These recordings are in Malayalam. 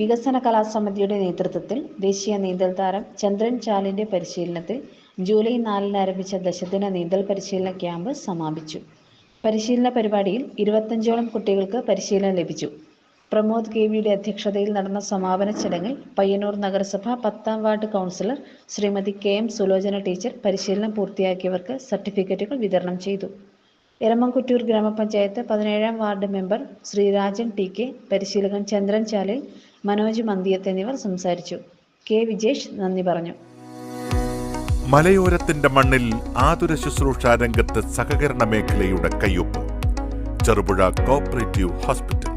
വികസന കലാസമിതിയുടെ നേതൃത്വത്തിൽ ദേശീയ നീന്തൽ താരം ചന്ദ്രൻ ചാലിന്റെ പരിശീലനത്തിൽ ജൂലൈ നാലിന് ആരംഭിച്ച ദശദിന നീന്തൽ പരിശീലന ക്യാമ്പ് സമാപിച്ചു. പരിശീലന പരിപാടിയിൽ ഇരുപത്തഞ്ചോളം കുട്ടികൾക്ക് പരിശീലനം ലഭിച്ചു. പ്രമോദ് കെ വിയുടെ അധ്യക്ഷതയിൽ നടന്ന സമാപന ചടങ്ങിൽ പയ്യന്നൂർ നഗരസഭ പത്താം ward councillor Srimathi K M Sulochana teacher പരിശീലനം പൂർത്തിയാക്കിയവർക്ക് സർട്ടിഫിക്കറ്റുകൾ വിതരണം ചെയ്തു. എരമംകുറ്റൂർ ഗ്രാമപഞ്ചായത്ത് പതിനേഴാം ward member Sreerajan T K പരിശീലകൻ ചന്ദ്രൻ ചാലിൽ മനോജ് മന്ദിയത്ത് എന്നിവർ സംസാരിച്ചു. കെ വിജേഷ് നന്ദി പറഞ്ഞു. മലയോരത്തിന്റെ മണ്ണിൽ ആതുര ശുശ്രൂഷ രംഗത്ത് സഹകരണ മേഖലയുടെ കയ്യൊപ്പ്. Cherupuzha cooperative hospital.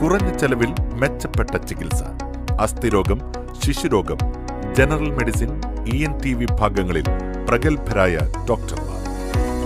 കുറഞ്ഞ ചെലവിൽ മെച്ചപ്പെട്ട ചികിത്സ. അസ്ഥിരോഗം ശിശുരോഗം general medicine E N T വിഭാഗങ്ങളിൽ പ്രഗത്ഭരായ ഡോക്ടർമാർ.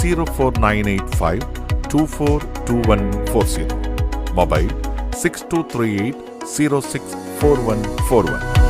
04985 Mobile 6238